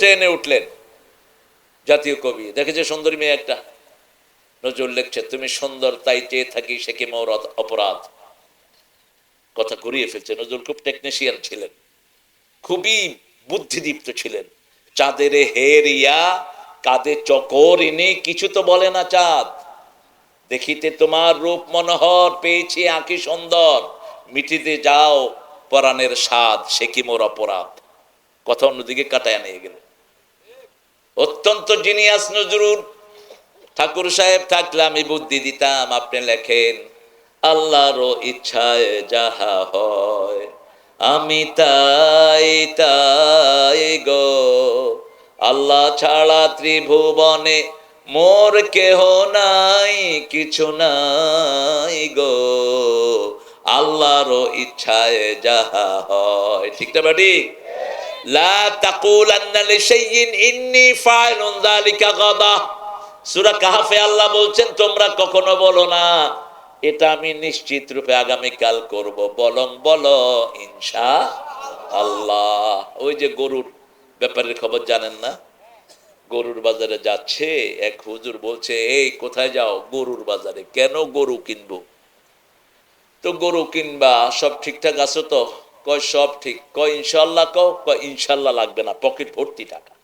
ট্রেনে উঠলেন জাতীয় কবি। দেখেছে সুন্দরী মেয়ে একটা। নজরুল লিখছে, তুমি সুন্দর, তাই চেয়ে থাকি সে কি মোর অপরাধ? কথা ঘুরিয়ে ফেলছে। নজরুল খুব টেকনিশিয়ান ছিলেন। খুবই বুদ্ধিদীপ্ত ছিলেন। চাঁদের হেরিয়া কাঁদে চকরিনি কিছু তো বলে না চাঁদ। দেখিতে তোমার রূপ মনোহর, পেয়েছি আঁকি সুন্দর। মিটিতে যাও, পরাণের স্বাদ, সে কি মোর অপরাধ? কথা অন্যদিকে কাটায় নিয়ে গেল অত্যন্ত জিনিয়াস নজরুল। ঠাকুর সাহেব থাকলে আমি বুদ্ধি দিতাম, আপনি লেখেন, আল্লাহরও ইচ্ছায় যাহা হয়, আমি তাই তাই গো। আল্লাহ ছাড়া ত্রিভুবনে মোর কেহ নাই, কিছু নাই গো। আল্লাহরও ইচ্ছায় যাহা হয়। ঠিক না বাটি? বলছেন, তোমরা কখনো বলো না, এটা আমি নিশ্চিত রূপে আগামী কাল করব। বলং বলো আল্লাহ ওই যে গরুর ব্যাপারের খবর জানেন না? গরুর বাজারে যাচ্ছে, এক হুজুর বলছে, এই, কোথায় যাও গরুর বাজারে? কেন গরু কিনবো? তো গরু কিনবা, সব ঠিকঠাক আছো তো? কয়, সব ঠিক। কয়, ইনশাল্লাহ কও, কয়, ইনশাল্লাহ লাগবে না। পকেট ভর্তি টাকা।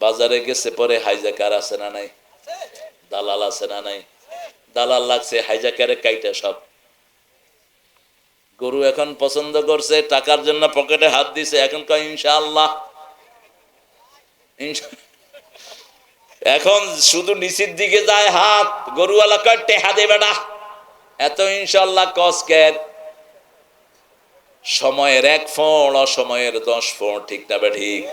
বাজারে গেছে পরে হাইজাকার আছে না নাই? দালাল আছে না নাই? দালাল লাগছে, হাইজাকারে কাইটা সব। গরু এখন পছন্দ করছে, টাকার জন্য পকেটে হাত দিছে, এখন কয় ইনশাআল্লাহ ইনশা- এখন শুধু নিচের দিকে যায় হাত, গরুওয়ালা কয়, টেহা দে বেটা। এত ইনশাল্লাহ কসকের সময়ের এক ফোঁড়, অসময়ের দশ ফোঁড়, ঠিক না বে ঠিক?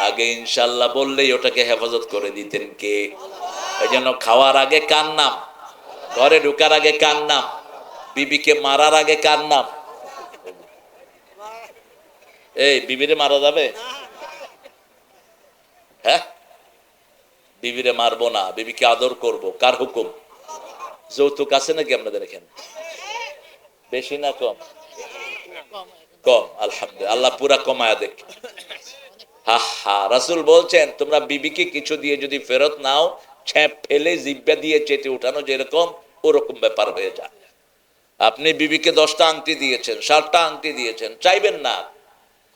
আগে ইনশাল্লাহ বললেই ওটাকে হেফাজত করে দিতেন কে? এই জন্য খাওয়ার আগে কার নাম? ঘরে ঢুকার আগে কার নাম? বিবিকে মারার আগে কার নাম? এই, বিবিরে মারা যাবে? হ্যাঁ? বিবিরে মারবো না, বিবিকে আদর করব, কার হুকুম? যৌতুক আছে নাকি আপনাদের এখানে? বেশি না কম? কম, আলহামদুলিল্লাহ। আল্লাহ পুরা কমায়া দেখ। হা হা রাসুল বলছেন, তোমরা বিবিকে কিছু দিয়ে যদি ফেরত নাও ফেলে জিব্বা দিয়ে চেটে উঠানো যেরকম, ওরকম ব্যাপার হয়ে যায় আপনি বিবিকে দশটা আংটি দিয়েছেন, ষাটটা আংটি দিয়েছেন, চাইবেন না।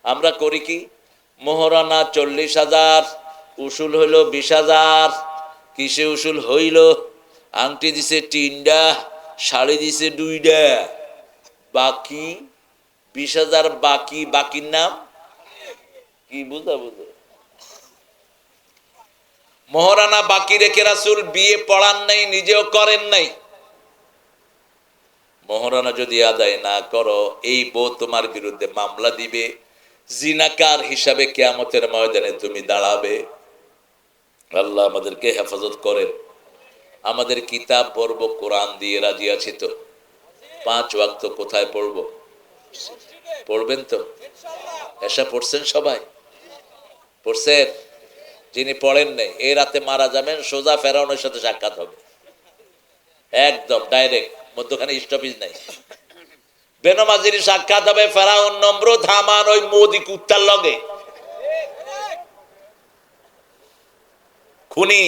আমরা করি কি? মোহরানা চল্লিশ হাজার, উসুল হইল বিশ হাজার, কিসে উসুল হইল? আংটি দিছে তিনটা শাড়ি দিছে দুইটা বাকি, বিশ হাজার বাকি, বাকির নাম? কি বুঝা, বুঝো? মহারানা বাকি রেখে রাসুল বিয়ে পড়ান নাই, নিজেও করেন নাই। মহারানা যদি আদায় না করো, এই বউ তোমার বিরুদ্ধে মামলা দিবে। জিনাকার হিসাবে কেয়ামতের ময়দানে তুমি দাঁড়াবে। আল্লাহ আমাদেরকে হেফাজত করেন। আমাদের কিতাব পড়ব, কোরআন দিয়ে রাজি আছি তো। পাঁচ ওয়াক্ত কোথায় পড়ব? পড়বেন তো? এসা পড়ছেন সবাই? পড়ছেন? যিনি পড়েন নাই, এই রাতে মারা যাবেন, সোজা ফেরাউনের সাথে সাক্ষাৎ হবে। একদম, ডাইরেক্ট, মধ্যখানে স্টপিজ নাই। বেনমাজির সাক্ষাৎ হবে, ফেরাউন নম্র ধামান ওই মোদি কুত্তার লগে। খুনি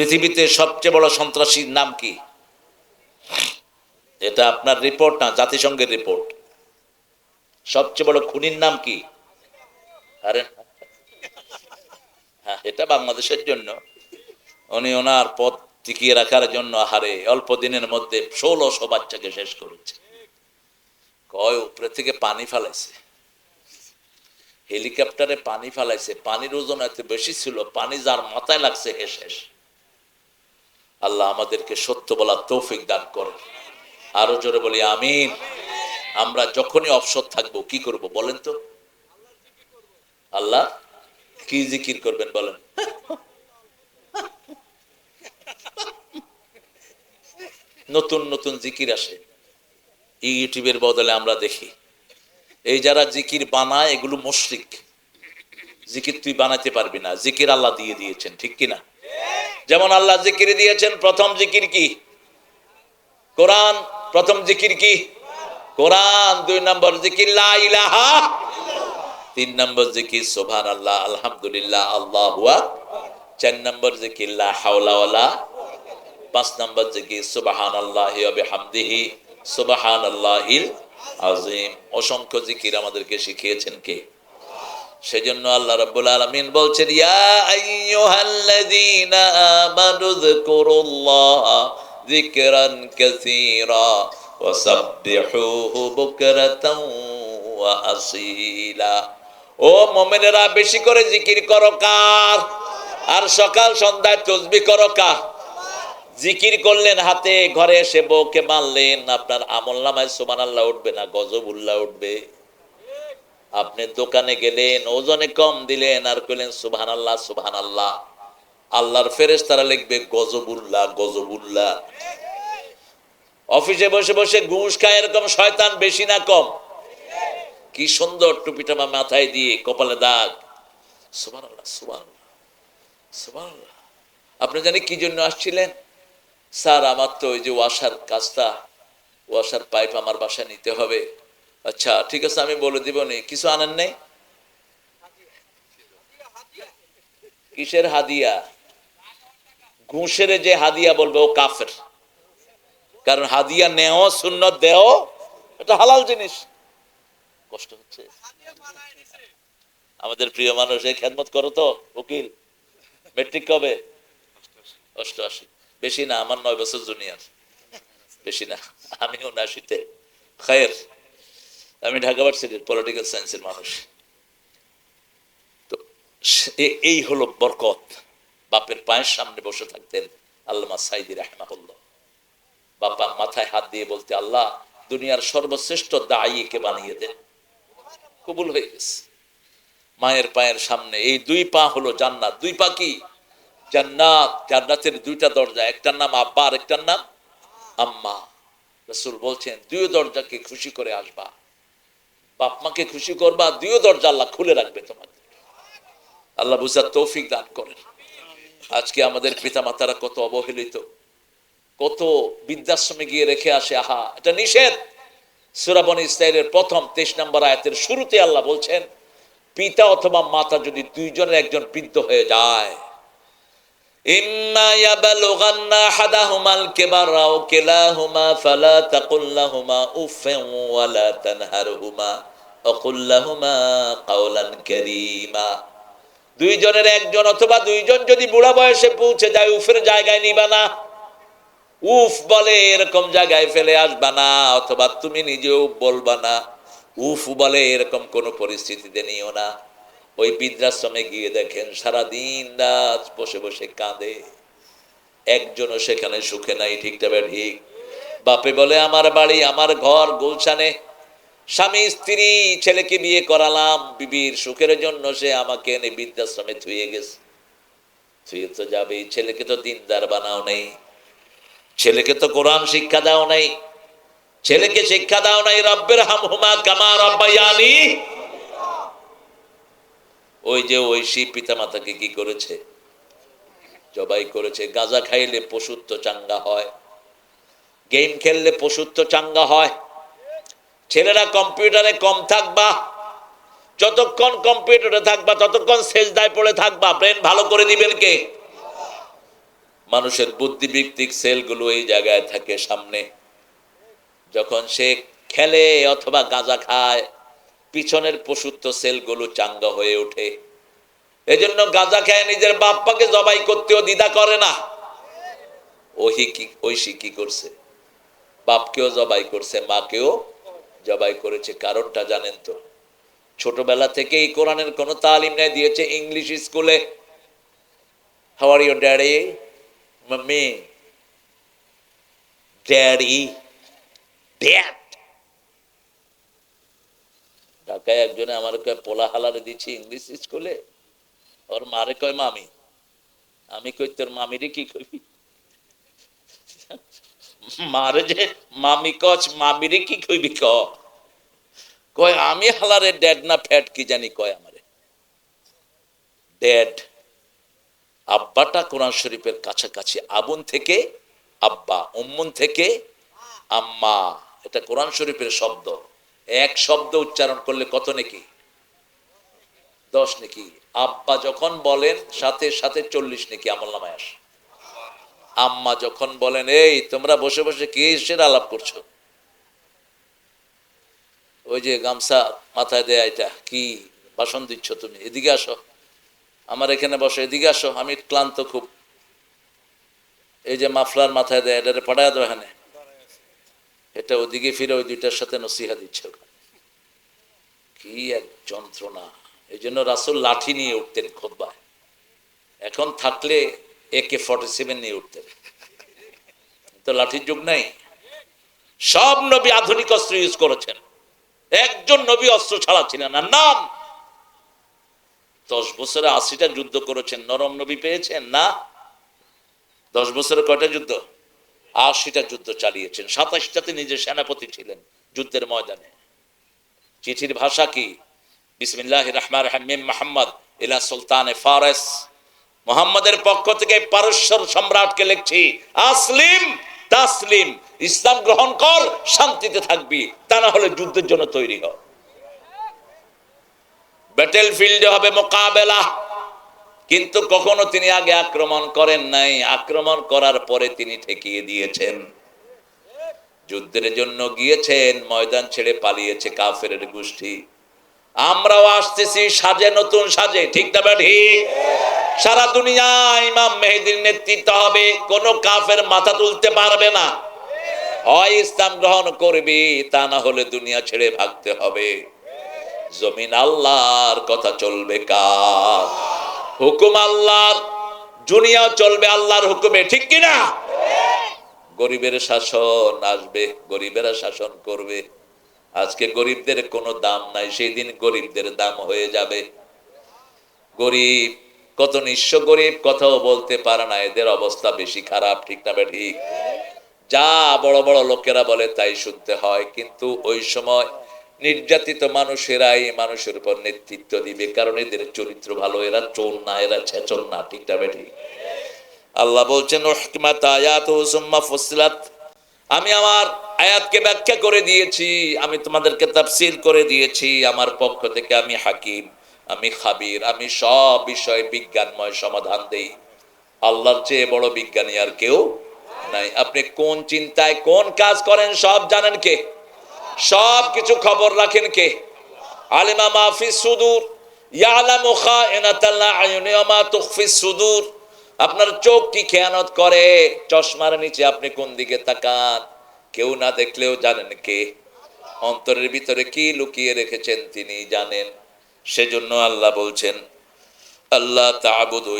পৃথিবীতে সবচেয়ে বড় সন্ত্রাসীর নাম কি? এটা আপনার রিপোর্ট না, জাতিসংঘের রিপোর্ট সবচেয়ে বড় খুনির নাম কি? আরে হ্যাঁ এটা বাংলাদেশের জন্য। উনি ওনার পদ টিকিয়ে রাখার জন্য হারে অল্প দিনের মধ্যে ষোলোশো বাচ্চাকে শেষ করেছে। কয়, উপরে থেকে পানি ফেলাইছে। হেলিকপ্টারে পানি ফেলাইছে। পানির ওজন এত বেশি ছিল, পানি যার মাথায় লাগছে হে শেষ। আল্লাহ আমাদেরকে সত্য বলার তৌফিক দান করে আরও জোরে বলি, আমিন। আমরা যখনই অবসর থাকব, কি করব বলেন তো? আল্লাহ, কি জিকির করবেন বলেন? নতুন নতুন জিকির আসে। ইউটিউবের বদলে আমরা দেখি, এই যারা জিকির বানায়, এগুলো মুশরিক। জিকির তুই বানাতে পারবি না। জিকির আল্লাহ দিয়ে দিয়েছেন, ঠিক কিনা? যেমন আল্লাহ জিকির দিয়েছেন, প্রথম জিকির কি? কোরআন, প্রথম জিকির কি? কোরআন, দুই নম্বর জিকির ইলাহা তিন নম্বর জিকির সোভান আল্লাহ আলহামদুলিল্লাহ, আল্লাহ চার নম্বর জিকির, লা হাওলা পাঁচ নম্বর জিকির সুবাহান আল্লাহ সুবহান আল্লাহিল আজিম অসংখ্য জিকির আমাদেরকে শিখিয়েছেন কে? সেজন্য আল্লাহ রাব্বুল আলামিন বলছেন, ইয়া আইয়ুহাল্লাযীনা আমানু যকুরুল্লাহা যিকরান কাসীরা ওয়াসাব্বিহুহু বুকরাতাও ওয়া আসীলা। ও মুমিনেরা, বেশি করে জিকির করো কার? আর সকাল সন্ধ্যায় তসবিহ করো কার? জিকির করলেন হাতে, ঘরে এসে বউকে মারলেন, আপনার আমল নামায় সুবহানাল্লাহ উঠবে না গজবুল্লাহ উঠবে। আপনি দোকানে গেলেন ওজনে কম দিলেন আর কইলেন সুবহান আল্লাহ সুবহান আল্লাহ আল্লাহর ফেরেস তারা লিখবে, গজবুল্লাহ গজবুল্লাহ। অফিসে বসে বসে ঘুষ খায় এরকম শয়তান বেশি না কম। কি সুন্দর টুপিটা মাথায় দিয়ে, কপালে দাগ। আপনি জানি কি জন্য আসছিলেন? স্যার, আমার তো ওই যে ওয়াশার কাজটা, ওয়াশার পাইপ আমার বাসায় নিতে হবে। আচ্ছা ঠিক আছে, আমি বলে দিব নি। কিছু আনেন নেই? কিসের হাদিয়া? ঘুষের যে হাদিয়া বলবে, ও কাফের। কারণ হাদিয়া নেহ শূন্য দেহ এটা হালাল জিনিস। কষ্ট হচ্ছে। আমাদের প্রিয় মানুষ এই খেদমত করো তো, উকিল। মেট্রিক কবে? অষ্টআশি। বেশি না, আমার নয় বছর জুনিয়র। বেশি না আমি উনআশিতে খায়ের। আমি ঢাকা ভার্সিটির পলিটিক্যাল সায়েন্সের মানুষ। তো এই হলো বরকত। বাপের পায়ের সামনে বসে থাকতেন আল্লামা সাইদি রাহমাহুল্লাহ। বাপা মাথায় হাত দিয়ে বলতে, আল্লাহ, দুনিয়ার সর্বশ্রেষ্ঠ দায়ীকে বানিয়ে দেন কবুল হয়ে গেছে। মায়ের পায়ের সামনে এই দুই পা হলো জান্নাত। দুই পা কি? জান্নাত। জান্নাতের দুইটা দরজা, একটার নাম আব্বা আর একটার নাম আম্মা। রসুল বলছেন, দুই দরজাকে খুশি করে আসবা। বাপ মাকে খুশি করবা দুই দরজা, আল্লাহ খুলে রাখবে তোমাদের। আল্লাহ বুঝার তৌফিক দান করেন। আজকে আমাদের পিতা মাতারা কত অবহেলিত, কত বৃদ্ধাশ্রমে গিয়ে রেখে আসে, আহা, এটা নিষেধ। সুরাবন ইসরায়েলের প্রথম তেইশ নম্বর আয়াতের শুরুতে আল্লাহ বলছেন, পিতা অথবা মাতা যদি দুইজনের একজন বৃদ্ধ হয়ে যায় ফালা তানহারহুমা। দুইজনের একজন অথবা দুইজন যদি বুড়া বয়সে পৌঁছে যায়, উফের জায়গায় নিবা না। উফ বলে এরকম জায়গায় ফেলে আসবা না, অথবা তুমি নিজেও বলবা না। উফ বলে এরকম কোন পরিস্থিতিতে নিও না। ওই বৃদ্ধাশ্রমে গিয়ে দেখেন সারা দিন রাত বসে বসে কাঁদে। একজনও সেখানে সুখে নাই, ঠিকটা ঠিক? বাপে বলে, আমার বাড়ি, আমার ঘর, গুলশানে স্বামী স্ত্রী ছেলেকে বিয়ে করালাম, বিবির সুখের জন্য সে আমাকে এনে বৃদ্ধাশ্রমে থুয়ে গেছে। থুয়ে তো যাবেই, ছেলেকে তো দিনদার বানাও নেই, ছেলেকে তো কোরআন শিক্ষা দাও নাই, ছেলেকে শিক্ষা দাও নাই, রব্বের হাম হুমা কামা রব্বায়ানি। ওই যে ঐশী পিতা মাতাকে কি করেছে? জবাই করেছে, গাঁজা খাইলে পশুত্ব চাঙ্গা হয়, গেম খেললে পশুত্ব চাঙ্গা হয়। ছেলেরা কম্পিউটারে কম থাকবা, যতক্ষণ কম্পিউটারে থাকবা, ততক্ষণ সেজদায় পড়ে থাকবা। ব্রেন ভালো করে দিবেন কে? মানুষের বুদ্ধিভিত্তিক সেলগুলো এই জায়গায় থাকে সামনে। যখন সে খেলে অথবা গাঁজা খায়, পিছনের পশুত্ব সেলগুলো চাঙ্গা হয়ে ওঠে। এজন্য গাঁজা খায় নিজের বাপ্পাকে জবাই করতেও দ্বিধা করে না। ওহি কি ঐশী কি করছে? বাপকেও জবাই করছে, মাকেও জবাই করেছে, কারণটা জানেন তো। ছোটবেলা থেকেই কোরআনের কোনো তালিম নেই, দিয়েছে ইংলিশ স্কুলে। হাওয়ার ড্যাডি মাম্মি ড্যাডি ড্যাড ঢাকায় একজনে আমার কয়, পোলা হালারে দিচ্ছি ইংলিশ স্কুলে? ওর মারে কয়, মামি। আমি কই, তোর মামিরে কি কইবি? মারে যে, মামি কচ মামিরে কি কইবি ক? কয়, আমি হালারে ড্যাড না ফ্যাট, কি জানি? কয় আমারে। ড্যাড আব্বাটা কোরআন শরীফের কাছাকাছি আবুন থেকে, আব্বা উম্মুন থেকে, আম্মা, এটা কোরআন শরীফের শব্দ। এক শব্দ উচ্চারণ করলে কত নাকি? দশ নাকি। আব্বা যখন বলেন, সাথে সাথে চল্লিশ নাকি আমল নামায় আসে। আম্মা যখন বলেন, এই, তোমরা বসে বসে কি সেটা আলাপ করছ? ওই যে গামছা মাথায় দেয়া এটা, কি বাসন দিচ্ছ তুমি? এদিকে আসো। আমার এখানে বসো, এদিকে আসো। আমি ক্লান্ত খুব। এই যে মাফলার মাথায় দেয় এটা পাঠায় দাও এখানে। এটা ওদিকে ফিরে ওই দুইটার সাথে নসিহা দিচ্ছে কি এক যন্ত্রণা। এই জন্য রাসুল লাঠি নিয়ে উঠতেন খোদ্বায়। এখন থাকলে একে ফর্টি সেভেন নিয়ে উঠতেন তো লাঠির যুগ নাই? সব নবী আধুনিক অস্ত্র ইউজ করেছেন। একজন নবী অস্ত্র ছাড়া ছিলেন না। নাম? দশ বছরে আশিটা যুদ্ধ করেছেন। নরম নবী পেয়েছেন না? দশ বছরে কয়টা যুদ্ধ? আশিটা যুদ্ধ চালিয়েছেন। সাতাশটাতে নিজে সেনাপতি ছিলেন যুদ্ধের ময়দানে। চিঠির ভাষা কি? বিসমিল্লাহ রহমান রহমিম মোহাম্মদ ইলা সুলতানে ফারেস। মোহাম্মদের পক্ষ থেকে পারস্যর সম্রাটকে লিখছি, আসলিম, তাসলিম, ইসলাম গ্রহণ কর, শান্তিতে থাকবি, তা না হলে যুদ্ধের জন্য তৈরি হ। ব্যাটেল ফিল্ডে হবে মোকাবেলা, কিন্তু কখনো তিনি আগে আক্রমণ করেন নাই। আক্রমণ করার পরে তিনি ঠেকিয়ে দিয়েছেন। যুদ্ধের জন্য গিয়েছেন, ময়দান ছেড়ে পালিয়েছে কাফের গোষ্ঠী। আমরাও আসতেছি সাজে, নতুন সাজে, ঠিক না ঠিক? সারা দুনিয়া ইমাম মেহেদির নেতৃত্ব হবে, কোন কাফের মাথা তুলতে পারবে না। হয় ইসলাম গ্রহণ করবি, তা না হলে দুনিয়া ছেড়ে ভাগতে হবে। জমিন আল্লাহর কথা চলবে কার? হুকুম আল্লাহর, দুনিয়া চলবে আল্লাহর হুকুমে, ঠিক কিনা গরিবের শাসন আসবে, গরিবেরা শাসন করবে। আজকে গরিবদের কোনো দাম নাই, সেই দিন গরিবদের দাম হয়ে যাবে। গরিব কত নিঃস্ব গরিব, কথাও বলতে পারে না, এদের অবস্থা বেশি খারাপ, ঠিক না ঠিক? যা বড় বড় লোকেরা বলে তাই শুনতে হয়, কিন্তু ওই সময় নির্যাতিত মানুষেরাই মানুষের উপর নেতৃত্ব দিবে, কারণ এদের চরিত্র ভালো, এরা চোর না, এরা ছেচর না, ঠিক না ঠিক? আল্লাহ বলছেন আমি আমার আয়াতকে ব্যাখ্যা করে দিয়েছি, আমি তোমাদেরকে তাফসিল করে দিয়েছি, আমার পক্ষ থেকে আমি হাকিম। আমি খাবির, আমি সব বিষয়ে বিজ্ঞানময় সমাধান দেই। আল্লাহর চেয়ে বড় বিজ্ঞানী আর কেউ নাই। আপনি কোন চিন্তায় কোন কাজ করেন সব জানেন কে? সব কিছু খবর রাখেন কে? আলিমা মাহফি সুদূর। সুদূর। আপনার চোখ কি খেয়ানত করে? চশমার নিচে আপনি কোন দিকে তাকান? কেউ না দেখলেও জানেন কে? অন্তরের ভিতরে কি লুকিয়ে রেখেছেন তিনি জানেন। সেজন্য আল্লাহ বলছেন আল্লাহ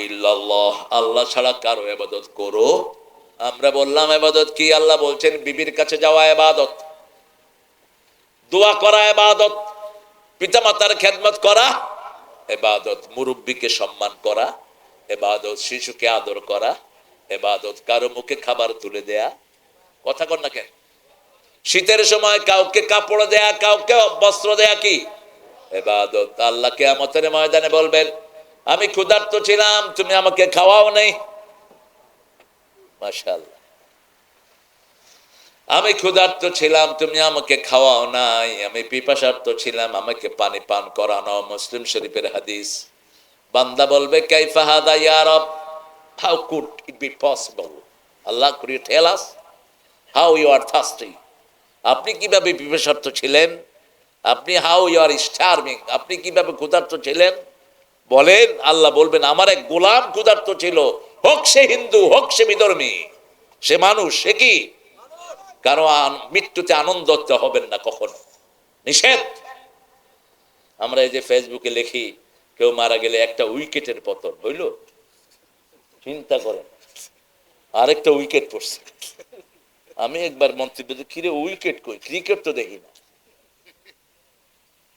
ইল্লাল্লাহ আল্লাহ ছাড়া কারও এবাদত করো। আমরা বললাম এবাদত কি? আল্লাহ বলছেন, বিবির কাছে যাওয়া এবাদত দোয়া করা এবাদত পিতামাতার খেদমত করা এবাদত মুরব্বীকে সম্মান করা এবাদত শিশুকে আদর করা এবাদত কারও মুখে খাবার তুলে দেয়া। কথা কর না কেন? শীতের সময় কাউকে কাপড় দেয়া, কাউকে বস্ত্র দেয়া কি? এবাদত। আল্লাহ কেয়ামতের ময়দানে বলবেন, আমি ক্ষুধার্ত ছিলাম, তুমি আমাকে খাওয়াও নেই। মাশাআল্লাহ। আমি ক্ষুধার্ত ছিলাম, তুমি আমাকে খাওয়াও নাই। আমি পিপাসার্থ ছিলাম, আমাকে পানি পান করানো। মুসলিম শরীফের হাদিস। বান্দা বলবে আল্লাহ আপনি কীভাবে বিবেশার্থ ছিলেন? আপনি হাউ ইউ আর স্টার্ভিং আপনি কীভাবে ক্ষুধার্ত ছিলেন? বলেন আল্লাহ বলবেন আমার এক গোলাম ক্ষুধার্ত ছিল। হোক সে হিন্দু হোক সে বিধর্মী সে মানুষ সে কি? কারও মৃত্যুতে আনন্দ হবেন না কখনো। নিষেধ। আমরা এই যে ফেসবুকে লিখি কেউ মারা গেলে একটা উইকেটের পতন হইল চিন্তা করেন। আরেকটা উইকেট পড়ছে। আমি একবার দিই, কিরে উইকেট কই? ক্রিকেট তো দেখি না।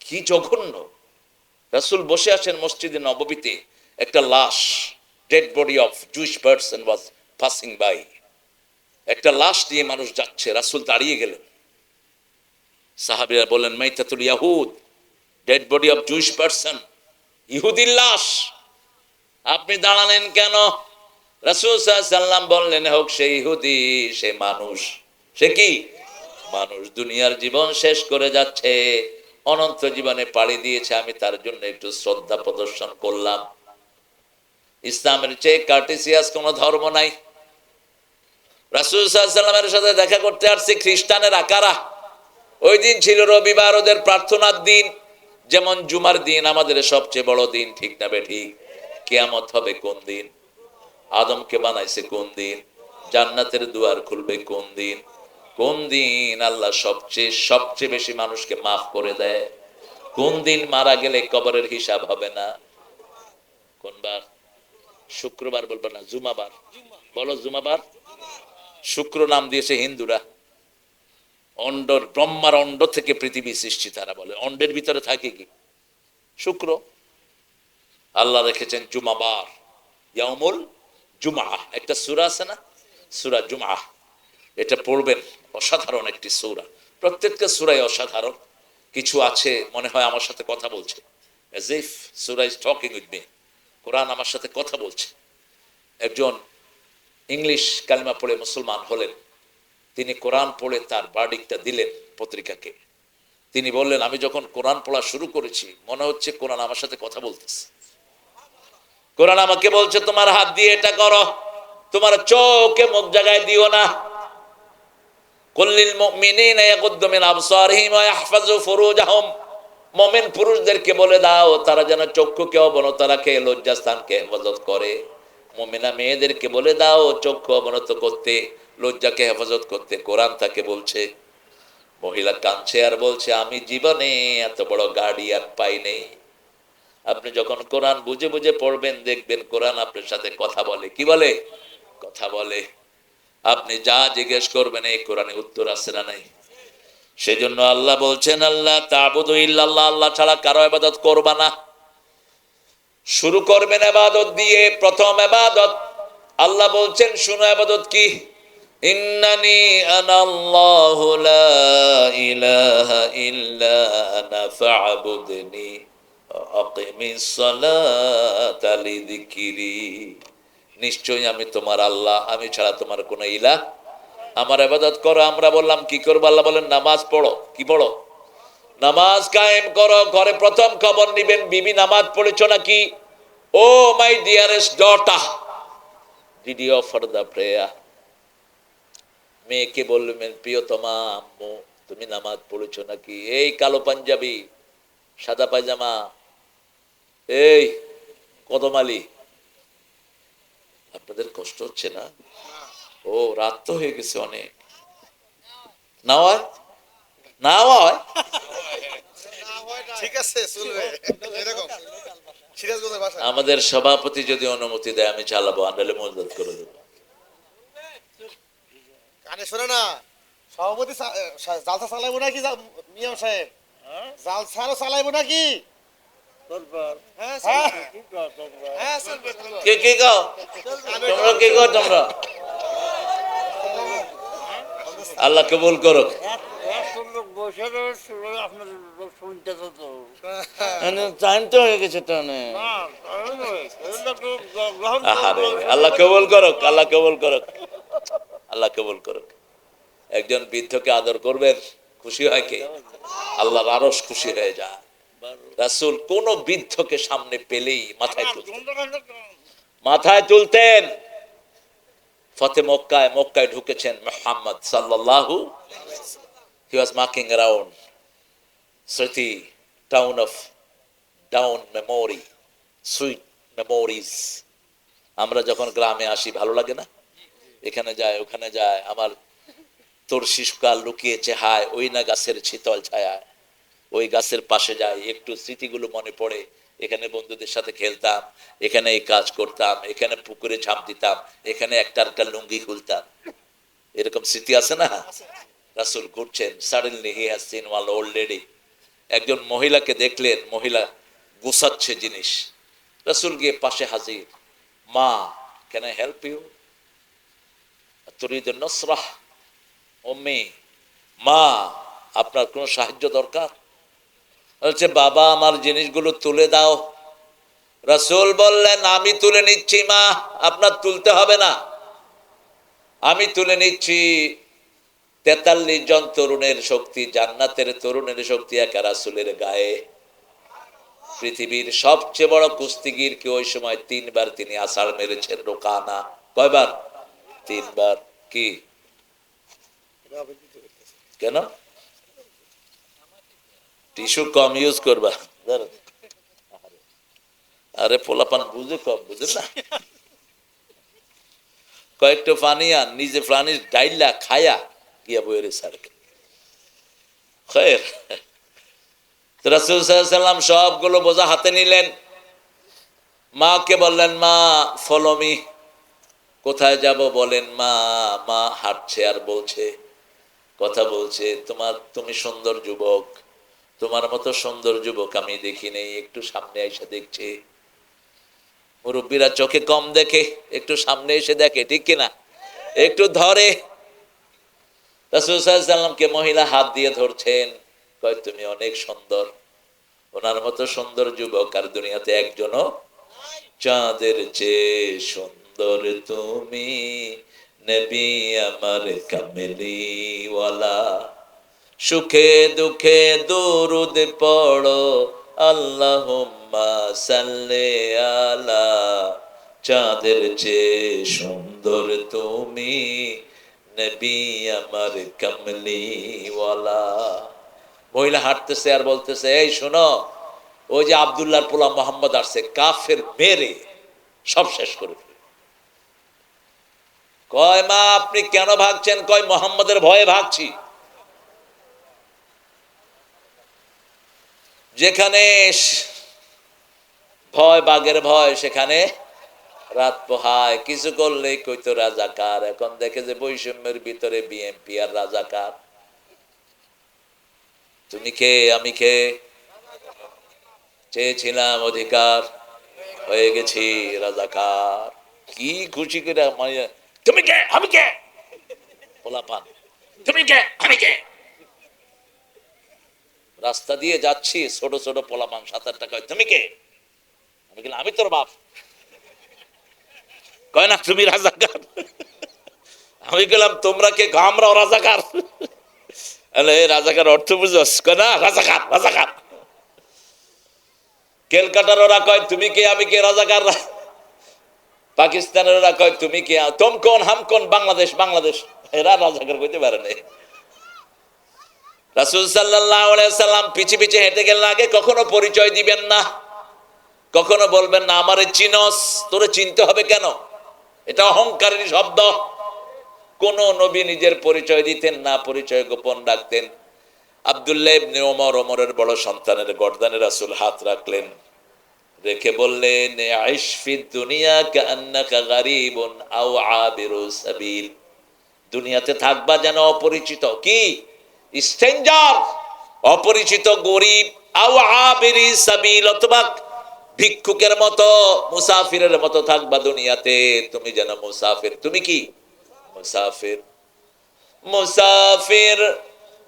কি জঘন্য। রাসূল বসে আছেন মসজিদে নববীতে, একটা লাশ dead body of Jewish person was passing by একটা লাশ নিয়ে মানুষ যাচ্ছে, রাসূল দাঁড়িয়ে গেলেন। সাহাবীরা বললেন, মাইতাতুল ইয়াহুদ dead body of Jewish person ইহুদির লাশ, আপনি দাঁড়ালেন কেন? রাসূল সাল্লাম বললেন, হোক, সে ইহুদি, সে মানুষ, সে কি? মানুষ দুনিয়ার জীবন শেষ করে যাচ্ছে। অনন্ত জীবনে পাড়ি দিয়েছে, আমি তার জন্য একটু শ্রদ্ধা প্রদর্শন করলাম। ইসলামের চেয়ে কার্টিসিয়াস কোনো ধর্ম নাই। রাসুল সাথে দেখা করতে আসছে খ্রিস্টানের আকারা। ওই দিন ছিল রবিবার, ওদের প্রার্থনার দিন। যেমন জুমার দিন আমাদের সবচেয়ে বড় দিন, ঠিক না বে ঠিক কেয়ামত হবে কোন দিন? আদমকে বানাইছে কোন দিন? জান্নাতের দুয়ার খুলবে কোন দিন? কোন দিন আল্লাহ সবচেয়ে সবচেয়ে বেশি মানুষকে মাফ করে দেয়? কোন দিন মারা গেলে কবরের হিসাব হবে না? কোনবার শুক্রবার বলব না, জুমাবার। বলো জুমাবার? শুক্র নাম দিয়েছে হিন্দুরা। অন্ডর, ব্রহ্মার অন্ড থেকে পৃথিবী সৃষ্টি তারা বলে। অন্ডের ভিতরে থাকে কি? শুক্র। আল্লাহ রেখেছেন জুমাবার। ইয়ামুল জুমা একটা সুরা আছে না? সুরা জুমা এটা পড়বেন, অসাধারণ একটি সুরা। প্রত্যেকটা সুরাই অসাধারণ। কিছু আছে, মনে হয় আমার সাথে কথা বলছে। If সুরা is talking with me Quran আমার সাথে কথা বলছে। একজন ইংলিশ কালিমা পড়ে মুসলমান হলেন। তিনি কোরআন পড়ে তার বার্ডিকটা দিলেন পত্রিকাকে। তিনি বললেন, আমি যখন কোরআন পড়া শুরু করেছি, মনে হচ্ছে কোরআন আমার সাথে কথা বলতেছে। কোরআন আমাকে বলছে, তোমার হাত দিয়ে এটা করো। তোমার চোখে মুখ জায়গায় দিও না। কল্লিল মুমিনিনা ইয়াগুদ্দু মিন আবসারিহিম ওয়া ইয়াহফাজু ফুরুজাহুম। মুমিন পুরুষদেরকে বলে দাও, তারা যেন চক্ষুকে অবনত রাখে, লজ্জাস্থানকে হেফাজত করে। মুমিনা মেয়েদেরকে বলে দাও, চক্ষু অবনত করতে, লজ্জাকে হেফাজত করতে। কোরআন তাকে বলছে, মহিলা কাঁদছে আর বলছে, আমি জীবনে এত বড় গার্ডিয়ান পাই নেই। আপনি যখন কোরআন বুঝে বুঝে পড়বেন, দেখবেন কোরআন আপনার সাথে কথা বলে। কি বলে? কথা বলে। আপনি যা জিজ্ঞেস করবেন এই কোরআনে উত্তর আছে না নাই? সেজন্য আল্লাহ বলছেন আল্লাহ তাবুদু আল্লাহ ছাড়া কারও ইবাদত করবা না। শুরু করবেন ইবাদত দিয়ে, প্রথম ইবাদত। আল্লাহ বলছেন, শুনো আবাদত কি? ইন্নানি নিশ্চয়ই আমি তোমার আল্লাহ, আমি ছাড়া তোমার কোনো ইলা আমার আবাদত করো, আমরা বললাম, কি করব? আল্লাহ বলেন, নামাজ পড়ো। কি পড়ো? নামাজ কায়েম করো, ঘরে প্রথম খবর নিবেন, বিবি নামাজ পড়েছো নাকি? ও my dearest daughter did offer the prayer? মেয়েকে বললেন প্রিয়তমা আম্মু, তুমি নামাজ পড়েছ নাকি? এই কালো পাঞ্জাবি, সাদা পায়জামা, এই কদমালি আপনাদের কষ্ট হচ্ছে না? ও রাত তো হয়ে গেছে অনেক। না হয়? না হয়? ঠিক আছে চলবে। এরকম। আমাদের সভাপতি যদি অনুমতি দেয় আমি চালাবো। আন্ডালে মজদুত করে দেবো। কানে শোনে না। সভাপতি জালসা চালাইবো নাকি মিয়াম সাহেব? জালসারও চালাইবো নাকি? কে কে গাও? তোমরা কে তোমরা? আল্লাহ কবুল করো হয়ে গেছে আল্লাহ কবুল করুক আল্লাহ কবুল করুক। আল্লাহ কবুল করুক। একজন বৃদ্ধকে আদর করবেন খুশি হয় কে? আল্লাহর আরস খুশি হয়ে যায়। রাসূল কোন বৃদ্ধকে সামনে পেলেই মাথায় তুলতেন। মাথায় তুলতেন। ফতে মক্কায় মক্কায় ঢুকেছেন মোহাম্মদ সাল্লাল্লাহু হি ওয়াজ মার্কিং অ্যারাউন্ড স্মৃতি town of down memory sweet memories আমরা যখন গ্রামে আসি ভালো লাগে না? এখানে যায় ওখানে যায় আমার তোর শিশুকাল লুকিয়েছে হায় ওই না গাছের শীতল ছায়ায়। ওই গাছের পাশে যাই, একটু স্মৃতিগুলো মনে পড়ে। এখানে বন্ধুদের সাথে খেলতাম, এখানে এই কাজ করতাম, এখানে পুকুরে ঝাঁপ দিতাম, এখানে একটা একটা লুঙ্গি খুলতাম। এরকম স্মৃতি আছে না? রাসুল ঘুরছেন suddenly he has seen one old lady একজন মহিলাকে দেখলেন, মহিলা গুছাচ্ছে জিনিস। রাসুল গিয়ে পাশে হাজির। মা ক্যান আই হেল্প ইউ তুরিদ নসরাহ। অম্মি মা, আপনার কোনো সাহায্য দরকার? বলছে, বাবা, আমার জিনিসগুলো তুলে দাও। রাসূল বললেন, আমি তুলে নিচ্ছি, মা, আপনার তুলতে হবে না। আমি তুলে নিচ্ছি। তেতাল্লিশ জন তরুণের শক্তি, জান্নাতের তরুণের শক্তি একা রাসুলের গায়ে। পৃথিবীর সবচেয়ে বড় কুস্তিগির কি ওই সময়? তিনবার তিনি আষাঢ় মেরেছেন, রোকানা। কয়বার? তিনবার। কি? কেন? টিস্যু কম ইউজ করবা। আরে পোলাপান বুঝে কম, বুঝে না? কয়েকটা পানি আন, নিজে প্রাণীর ডাইলা খায়া গিয়া বইরে সারকে খয়ের তো রাসূল সাল্লাল্লাহু আলাইহি সাল্লাম সবগুলো বোঝা হাতে নিলেন। মাকে বললেন, মা ফলমি কোথায় যাব বলেন, মা মা হাঁটছে আর বলছে, কথা বলছে। তোমার, তুমি সুন্দর যুবক তোমার মতো সুন্দর যুবক আমি দেখি নেই, একটু সামনে এসে দেখছি। মুরব্বীরা চোখে কম দেখে, একটু সামনে এসে দেখে, ঠিক কিনা? একটু ধরে। রাসুলসাল্লামকে মহিলা হাত দিয়ে ধরছেন, কয়, তুমি অনেক সুন্দর। ওনার মতো সুন্দর যুবক আর দুনিয়াতে একজনও চাঁদের চেয়ে সুন্দর তুমি। নবী আমার কামেলিওয়ালা। সুখে দুঃখে দরুদ পড়ো। আল্লাহুম্মা সাল্লি আলা। চাঁদের চেয়ে সুন্দর তুমি নবী আমার কামলিওয়ালা। মহিলা হাঁটতেছে আর বলতেছে, এই শোনো, ওই যে আবদুল্লাহর পোলা মোহাম্মদ আসছে, কাফের মেরে সব শেষ করে কয়, মা, আপনি কেন ভাগছেন? কয়, মোহাম্মদের ভয়ে ভাগছি? যেখানে ভয়, বাঘের ভয়, সেখানে রাত পোহায়। কিছু করলেই কইতো রাজাকার। এখন দেখে যে বৈষম্যের ভিতরে বিএনপি আর রাজাকার। তুমি কে? আমি কে? চেয়েছিলাম অধিকার। হয়ে গেছি রাজাকার। কি খুশি করে তুমি কে? আমি কে? পোলাপান, তুমি কে? আমি কে? রাস্তা দিয়ে যাচ্ছি, ছোট ছোট পোলাপান সাত আট টাকা তুমি কে? আমি গেলাম আমি তোর বাপ। কয় না, তুমি রাজাকার? আমি গেলাম তোমরা কে? আমরাও রাজাকার। রাজাকার অর্থ বুঝস। কয়, না, রাজাকার রাজাকার। কেলকাটার ওরা কয়, তুমি কে? আমি কে? রাজাকার। পাকিস্তানের ওরা কয়, তুমি কে? তোম কোন হাম কোন বাংলাদেশ বাংলাদেশ। এরা রাজাকার কইতে পারে না রাসুল সাল্লাহ সাল্লাম পিছে পিছে হেঁটে গেলেন, আগে কখনো পরিচয় দিবেন না। কখনো বলবেন, না, আমারে চিনস, তোরে চিনতে হবে কেন? এটা অহংকারের শব্দ। কোন নবী নিজের পরিচয় দিতেন না, পরিচয় গোপন রাখতেন। আবদুল্লাহ ইবনে বড় সন্তানের গর্দানে রাসূল হাত রাখলেন। রেখে বললেন দুনিয়া কান্নাকা গারিবুন আও আবিরু সাবিল। দুনিয়াতে থাকবা যেন অপরিচিত। কি? স্ট্রেঞ্জার অপরিচিত গরিব ভিক্ষুকের মতো, মুসাফিরের মতো থাকবা দুনিয়াতে। তুমি যেন মুসাফির। তুমি কি? মুসাফির। মুসাফির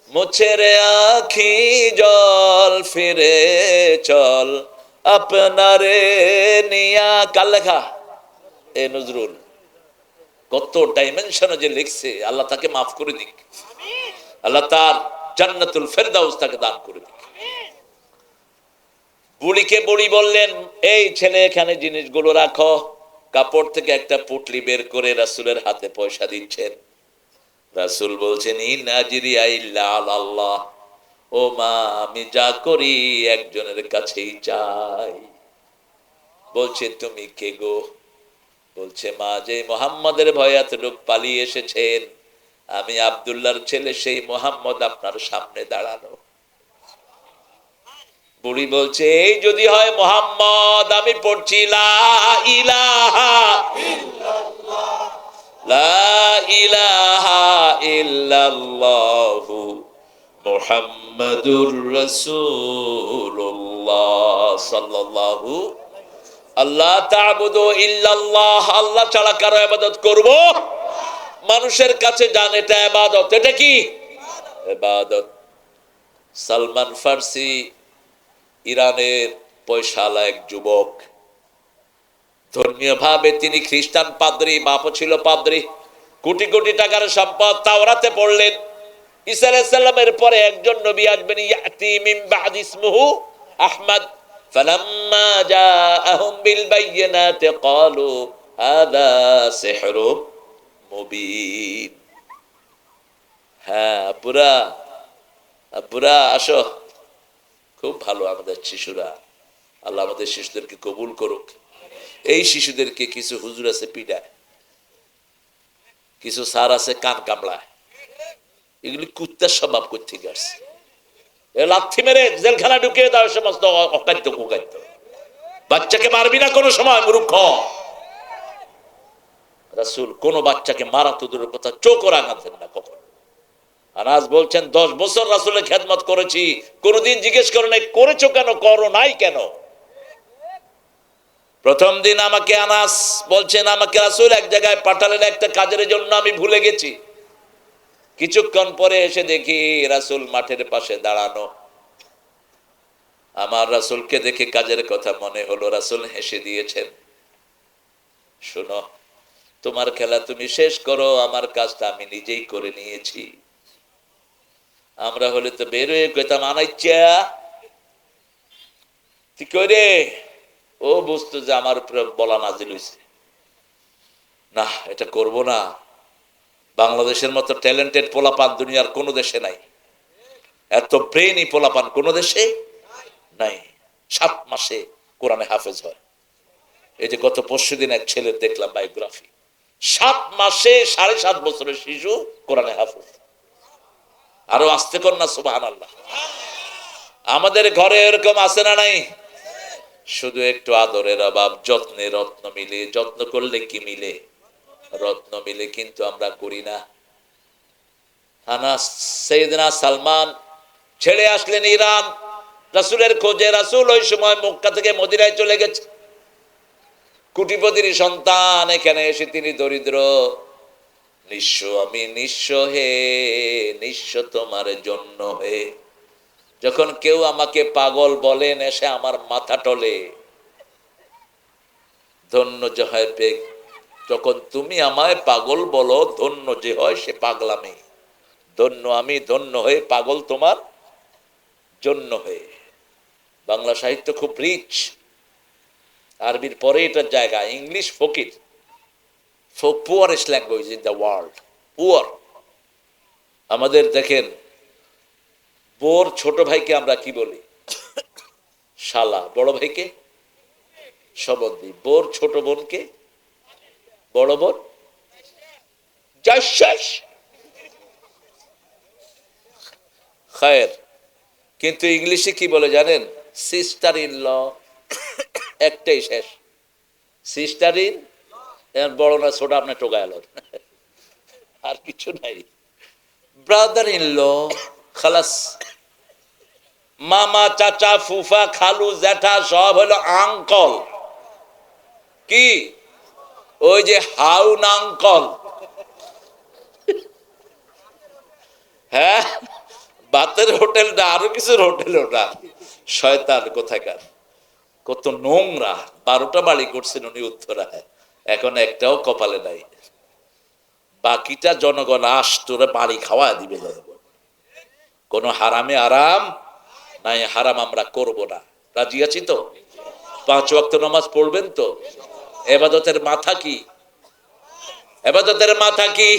মুছে রে আখি জল ফিরে চল। আপনারে নিয়া কাল লেখা? এ নজরুল, কত ডাইমেনশনে যে লিখছে, আল্লাহ তাকে মাফ করে দিক। আল্লাহ তার জান্নাতুল ফেরদাউস তাকে দান করে বুড়িকে বুড়ি বললেন, এই ছেলে, এখানে জিনিসগুলো রাখো। কাপড় থেকে একটা পুটলি বের করে রাসুলের হাতে পয়সা দিচ্ছেন। রাসুল বলছেন আল্লাহ। ও মা, আমি যা করি একজনের কাছেই চাই। বলছে, তুমি কে গো? বলছে, মা, যে মোহাম্মদের ভয়ে এতটুক পালিয়ে এসেছেন আমি আবদুল্লাহর ছেলে, সেই মোহাম্মদ আপনার সামনে দাঁড়ানো বুড়ি বলছে, এই যদি হয় মোহাম্মদ, আমি পড়ছি আল্লাহ আল্লাহ ছাড়া কারও ইবাদত করব? মানুষের কাছে জান এটা ইবাদত এটা কি? ইবাদত সালমান ফার্সি ইরানের পয়সালা এক যুবক। ধর্মীয় ভাবে তিনি খ্রিস্টান পাদ্রী, বাপও ছিল পাদ্রী। কোটি কোটি টাকার সম্পদ তাওরাতে পড়লেন। ঈসা আলাইহিস পরে একজন নবী আসবেন, ইয়াতি মিন আহমদ। ফালাম্মা জাআহুম বিল বাইয়িনাতি ক্বালু হাদা সিহরুম। মুবিন। হ্যাঁ আব্বুরা আব্বুরা আসো। খুব ভালো আমাদের শিশুরা। আল্লাহ আমাদের শিশুদেরকে কবুল করুক। এই শিশুদেরকে কিছু হুজুর আছে কিছু স্যার আছে এগুলি কুত্তার স্বভাব করতে গেছে লাথি মেরে জেলখানা ঢুকিয়ে দাও সমস্ত অকাদ্য কুকাদ্য বাচ্চাকে মারবি না কোনো সময়, মূর্খ। রাসূল কোন বাচ্চাকে মারা তো দূরের কথা চোখ রাঙাতেন না কখন। আনাজ বলছেন, দশ বছর রাসূলের খেদমত করেছি, কোনোদিন জিজ্ঞেস করে নাই, করেছ কেন, করো নাই কেন? প্রথম দিন আমাকে আনাস বলছেন, আমাকে রাসূল এক জায়গায় পাঠালেন, একটা কাজের জন্য আমি ভুলে গেছি। কিছুক্ষণ পরে এসে দেখি রাসূল মাঠের পাশে দাঁড়ানো। আমার রাসূলকে দেখে কাজের কথা মনে হলো, রাসূল হেসে দিয়েছেন, শোনো তোমার খেলা তুমি শেষ করো, আমার কাজটা আমি নিজেই করে নিয়েছি। আমরা হলে তো বের হয়ে কইতাম আনাইচ্ছা। তুই কই রে? ও বুঝতো যে আমার বলা নাজিল হয়েছে না, এটা করব না। বাংলাদেশের মতো ট্যালেন্টেড পোলাপান দুনিয়ার কোনো দেশে নাই। এত ব্রেনই পোলাপান কোনো দেশে নাই। সাত মাসে কোরআনে হাফেজ হয়। এই যে গত পরশু দিন এক ছেলের দেখলাম বায়োগ্রাফি সাত মাসে সাড়ে সাত বছরের শিশু কোরআনে হাফেজ। আরও আসতে কর না সুবাহ আল্লাহ আমাদের ঘরে এরকম আছে না নাই? শুধু একটু আদরের অভাব, যত্নে রত্ন মিলে। যত্ন করলে কি মিলে? রত্ন মিলে কিন্তু আমরা করি না। হানা সালমান, ছেড়ে আসলেন ইরান। রাসূলের খোঁজে রাসূল ওই সময় মক্কা থেকে মদিরায় চলে গেছে। কুটিপতির সন্তান এখানে এসে তিনি দরিদ্র। নিঃস্ব আমি নিঃস্ব হে, নিঃস্ব তোমার জন্য হে। যখন কেউ আমাকে পাগল বলেন এসে আমার মাথা টলে ধন্য যে হয় পেগ যখন তুমি আমায় পাগল বলো, ধন্য যে হয় সে পাগলামি। ধন্য আমি, ধন্য হয়ে পাগল তোমার জন্য হয়ে বাংলা সাহিত্য খুব রিচ আরবির পরে এটার জায়গা, English Fakir. Poorest language in the world poor আমাদের দেখেন, বোর ছোট ভাইকে আমরা কি বলি? শালা। বড় ভাইকে? সবন্দি বোর ছোট বোনকে? বড় বোন? খায়ের। কিন্তু ইংলিশে কি বলে জানেন? সিস্টার ইন ল একটাই শেষ। সিস্টার ইন বড় না ছোট আপনার টোকা এলো আর কিছু নাই। ব্রাদার ইন ল খালাস, মামা, চাচা, ফুফা, খালু, জ্যাঠা, সব হলো আঙ্কল কি? ওই যে হাউন আঙ্কল হ্যাঁ? বাতের হোটেলটা, আরও কিছুর হোটেল ওটা। শয়তান কোথাকার। কত নোংরা, বারোটা বাড়ি করছেন উনি উত্তরায়। এখন একটাও কপালে নাই। বাকিটা জনগণ আস তোরা বাড়ি খাওয়া দিবে। কোনো হারামে আরাম নাই, হারাম আমরা করব না। রাজি আছি তো? পাঁচ ওয়াক্ত নামাজ পড়বেন তো? এবাদতের মাথা কি? এবাদতের মাথা কি?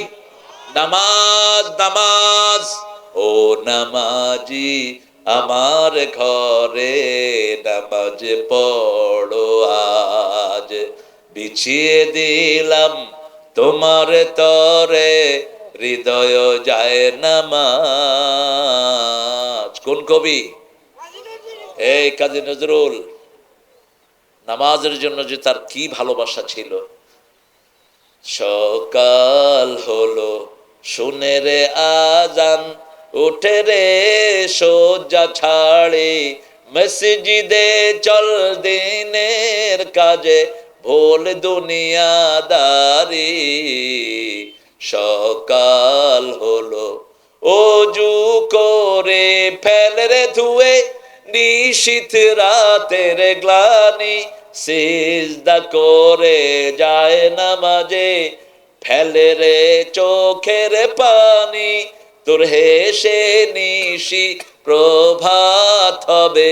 নামাজ নামাজ। ও নামাজি আমার ঘরে নামাজ পড়ো আজ। বিছিয়ে দিলাম তোমার তরে, হৃদয় যায় নামাজ। কোন কবি? এই কাজী নজরুল, নামাজের জন্য যে তার কি ভালোবাসা ছিল? সকাল হলো, শুনে রে আজান উঠে রে সোজা ছাড়ে, মসজিদে চল দিনের কাজে, ভোল দুনিয়াদারি। সকাল হলো, অজু করে ফেল রে ধুয়ে, নিশীথ রাতের গ্লানি, সিজদা করে যায় নামাজে, ফেলে রে চোখের পানি তোর হেসে নিশি প্রভাত হবে।